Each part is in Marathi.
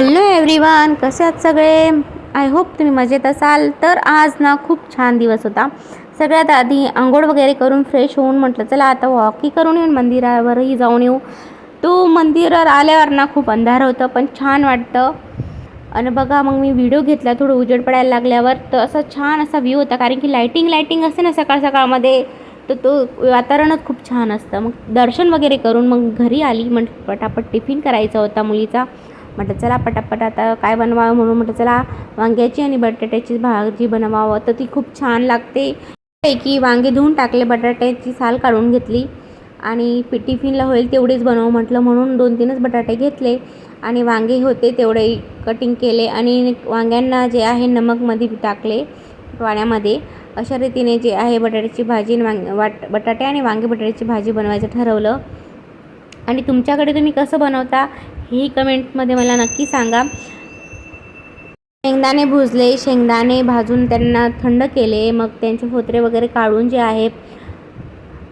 हॅलो एव्हरीवन कसे आहात सगळे? आय होप तुम्ही मजेत असाल. तर आज ना खूप छान दिवस होता. सगळ्यात आधी आंघोळ वगैरे करून फ्रेश होऊन म्हटलं चला आता वॉकही करून येऊन मंदिरावरही जाऊन येऊ. तो मंदिरावर आल्यावर ना खूप अंधार होतं पण छान वाटतं. आणि बघा मग मी व्हिडिओ घेतला थोडं उजेड पडायला लागल्यावर तर असा छान असा व्ह्यू होता. कारण की लाईटिंग लाईटिंग असते ना सकाळ सकाळमध्ये तर तो वातावरणच खूप छान असतं. मग दर्शन वगैरे करून मग घरी आली. म्हण पटापट टिफिन करायचा होता मुलीचा. म्हटलं चला पटापट आता काय बनवावं म्हणून म्हटलं चला वांग्याची आणि बटाट्याची भाजी बनवावं. तर ती खूप छान लागते. पैकी वांगे धुवून टाकले बटाट्याची साल काढून घेतली आणि पी टिफिनला होईल तेवढेच बनवू म्हटलं म्हणून दोन तीनच बटाटे घेतले आणि वांगे होते तेवढे कटिंग केले आणि वांग्यांना जे आहे नमकमध्ये टाकले पाण्यामध्ये. अशा रीतीने जे आहे बटाट्याची भाजी वांग वाट बटाटे आणि वांगे बटाट्याची भाजी बनवायचं ठरवलं. आणि तुमच्याकडे तुम्ही कसं बनवता ही कमेंटमध्ये मला नक्की सांगा. शेंगदाणे भुजले शेंगदाणे भाजून त्यांना थंड केले मग त्यांचे फोत्रे वगैरे काढून जे आहे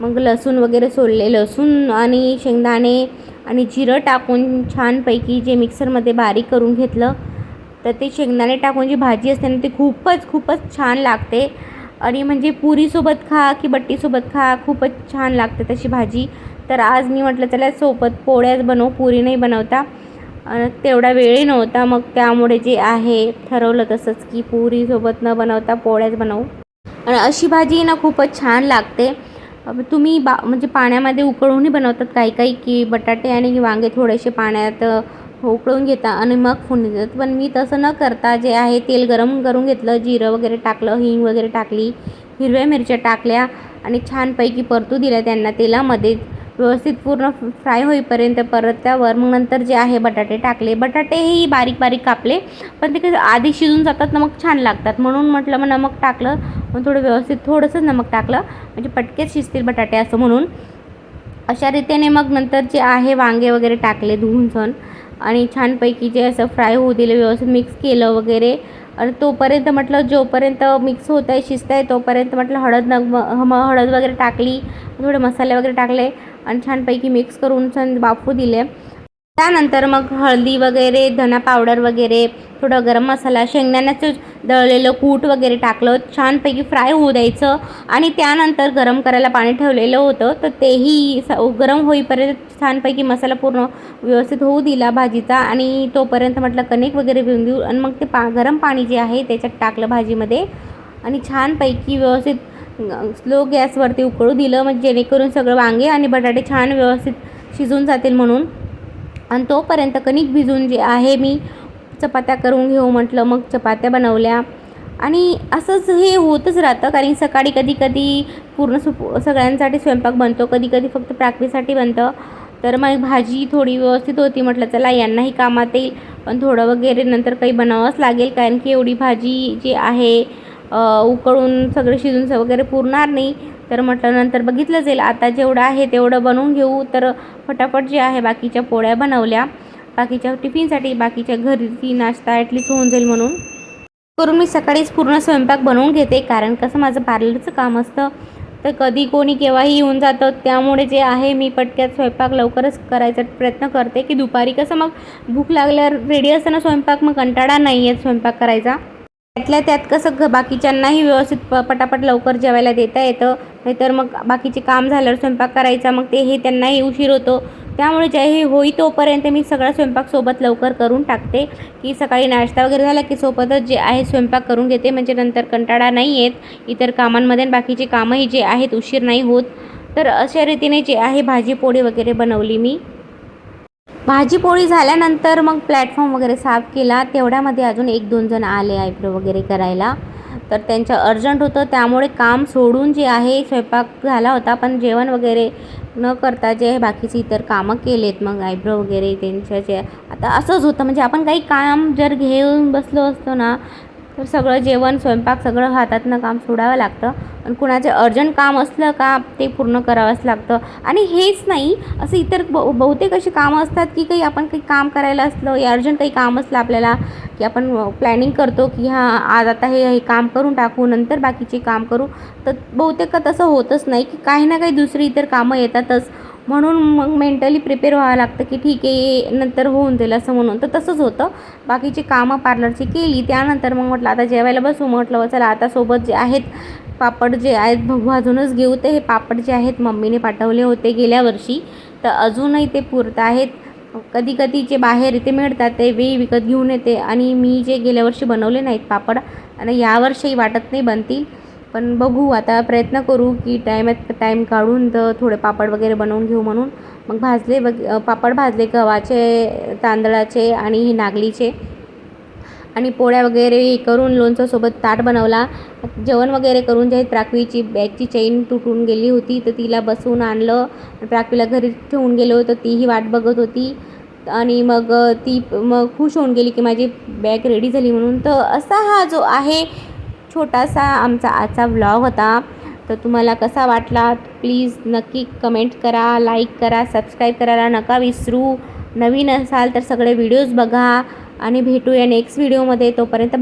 मग लसूण वगैरे सोलले. लसूण आणि शेंगदाणे आणि जिरं टाकून छानपैकी जे मिक्सरमध्ये बारीक करून घेतलं तर ते शेंगदाणे टाकून जी भाजी असते ना ती खूपच खूपच छान लागते. आणि म्हणजे पुरीसोबत खा की बट्टीसोबत खा खूपच छान लागते तशी भाजी. तर आज मी म्हटलं त्याला सोबत पोळ्याच बनवू पुरी नाही बनवता. तेवढा वेळही नव्हता मग त्यामुळे जे आहे ठरवलं तसंच की पुरीसोबत न बनवता पोळ्याच बनवू. आणि अशी भाजी ना खूपच छान लागते. तुम्ही बा म्हणजे पाण्यामध्ये उकळूनही बनवतात काही काही की बटाटे आणि वांगे थोडेसे पाण्यात उकळून घेता आणि मग फोडणी देतात पण मी तसं न करता जे आहे तेल गरम करून घेतलं जिरं वगैरे टाकलं हिंग वगैरे टाकली हिरव्या मिरच्या टाकल्या आणि छानपैकी परतू दिल्या त्यांना तेलामध्ये. व्यवस्थित पूर्ण फ्राय होईपर्यंत परत त्यावर मग नंतर जे आहे बटाटे टाकले. बटाटेही बारीक बारीक कापले पण ते कसं आधी शिजून जातात ना मग छान लागतात. म्हणून म्हटलं मग नमक टाकलं मग थोडं व्यवस्थित थोडंसं नमक टाकलं म्हणजे पटकेच शिजतील बटाटे असं म्हणून. अशा रीतीने मग नंतर जे आहे वांगे वगैरे टाकले धुवून सण. आणि छानपैकी जे असं फ्राय होऊ दिले व्यवस्थित मिक्स केलं वगैरे. आणि तोपर्यंत म्हटलं जोपर्यंत मिक्स होत आहे शिजत आहे तोपर्यंत म्हटलं हळद नग म हळद वगैरे टाकली थोडे मसाले वगैरे टाकले आणि छानपैकी मिक्स करून छान बाफू दिले. त्यानंतर मग हळदी वगैरे धना पावडर वगैरे थोडं गरम मसाला शेंगदाण्याचं दळलेलं कूट वगैरे टाकलं. छानपैकी फ्राय होऊ द्यायचं. आणि त्यानंतर गरम करायला पाणी ठेवलेलं होतं. तर तेही स गरम होईपर्यंत छानपैकी मसाला पूर्ण व्यवस्थित होऊ दिला भाजीचा. आणि तोपर्यंत म्हटलं कणिक वगैरे घेऊन देऊ. आणि मग ते पा गरम पाणी जे आहे त्याच्यात टाकलं भाजीमध्ये. आणि छानपैकी व्यवस्थित स्लो गॅसवरती उकळू दिलं. म्हणजे जेणेकरून सगळं वांगे आणि बटाटे छान व्यवस्थित शिजून जातील म्हणून. आणि तोपर्यंत कणिक भिजून जे आहे मी चपात्या करून घेऊ म्हटलं. मग चपात्या बनवल्या. आणि असंच हे होतच राहतं कारण सकाळी कधी कधी पूर्ण सुप सगळ्यांसाठी स्वयंपाक बनतो. कधी कधी फक्त प्राकवीसाठी बनतं. तर मग भाजी थोडी व्यवस्थित होती म्हटलं चला यांनाही कामात येईल. पण थोडं वगैरे नंतर काही बनावंच लागेल कारण की एवढी भाजी जी आहे उकळून सगळं शिजून वगैरे पुरणार नाही. तर म्हटलं नंतर बघितलं जाईल. आता जेवढं आहे तेवढं बनवून घेऊ. तर फटाफट जे आहे बाकीच्या पोळ्या बनवल्या. बाकीच्या टिफिनसाठी बाकीच्या घरी नाश्ता ॲटलीस्ट होऊन जाईल म्हणून. करून मी सकाळीच पूर्ण स्वयंपाक बनवून घेते. कारण कसं माझं पार्लरचं काम असतं. तर कधी कोणी केव्हाही येऊन जातं. त्यामुळे जे आहे मी पटक्यात स्वयंपाक लवकरच करायचा प्रयत्न करते. की दुपारी कसं मग भूक लागल्यावर रेडी असताना स्वयंपाक. मग कंटाळा नाही आहे स्वयंपाक करायचा. त्यातल्या त्यात कसं बाकीच्यांनाही व्यवस्थित प पटापट लवकर जेवायला देता येतं. नाहीतर मग बाकीचे काम झाल्यावर स्वयंपाक करायचा मग ते हे त्यांनाही उशीर होतो. त्यामुळे जे हे होई तोपर्यंत मी सगळा स्वयंपाक सोबत लवकर करून टाकते. की सकाळी नाश्ता वगैरे झाला की सोबतच जे आहे स्वयंपाक करून घेते. म्हणजे नंतर कंटाळा नाही येत. इतर कामांमध्ये आणि बाकीचे कामंही जे आहेत उशीर नाही होत. तर अशा रीतीने जे आहे भाजी पोळी वगैरे बनवली मी. भाजी पोळी झाल्यानंतर मग प्लॅटफॉर्म वगैरे साफ केला. तेवढ्यामध्ये अजून एक दोन जण आले आयब्रो वगैरे करायला. तर त्यांचं अर्जंट होतं. त्यामुळे काम सोडून जे आहे स्वयंपाक झाला होता. पण जेवण वगैरे न करता जे आहे बाकीचे इतर कामं केलेत मग आयब्रो वगैरे त्यांच्या जे आता असंच होतं. म्हणजे आपण काही काम जर घेऊन बसलो असतो ना तर सगळं जेवण स्वयंपाक सगळं हातातनं काम सोडावं लागतं. आणि कुणाचे अर्जंट काम असलं का ते पूर्ण करावंच लागतं. आणि हेच नाही असं इतर बहु बहुतेक अशी कामं असतात की काही आपण काही काम करायला असलं या अर्जंट काही काम असलं आपल्याला की आपण प्लॅनिंग करतो की हां आज आता हे हे काम करून टाकू नंतर बाकीचे काम करू. तर बहुतेक तसं होतच नाही की काही ना काही दुसरी इतर कामं येतातच. म्हणून मग मेंटली प्रिपेअर व्हावं लागतं की ठीक आहे नंतर होऊन जाईल असं म्हणून. तर तसंच होतं. बाकीची कामं पार्लरची केली त्यानंतर मग म्हटलं आता जेवायला बसू. म्हटलं हो, चला आता सोबत जे आहेत पापड जे आहेत भ भाजूनच घेऊ ते. हे पापड जे आहेत मम्मीने पाठवले होते गेल्या वर्षी. तर अजूनही ते पुरत आहेत. कधी कधी जे बाहेर इथे मिळतात ते वे विकत घेऊन येते. आणि मी जे गेल्या वर्षी बनवले नाहीत पापड आणि यावर्षी वाटत नाही बनतील. पण बघू आता प्रयत्न करू की टायमात टाईम काढून तर थोडे पापड वगैरे बनवून घेऊ म्हणून. मग भाजले बघ पापड भाजले गव्हाचे तांदळाचे आणि नागलीचे. आणि पोळ्या वगैरे करून लोणच्यासोबत ताट बनवला. जेवण वगैरे करून जे प्राकवीची बॅगची चेन तुटून गेली होती तर तिला बसवून आणलं. प्राकवीला घरी ठेवून गेलो तर तीही वाट बघत होती. आणि मग ती मग खुश होऊन गेली की माझी बॅग रेडी झाली म्हणून. तर असा हा जो आहे छोटासा आमचा आजचा व्लॉग होता. तर तुम्हाला कसा वाटला? प्लीज नक्की कमेंट करा लाईक करा सबस्क्राईब करायला नका विसरू. नवीन असाल तर सगळे व्हिडिओज बघा. आणि भेटूया नेक्स्ट व्हिडिओमध्ये तोपर्यंत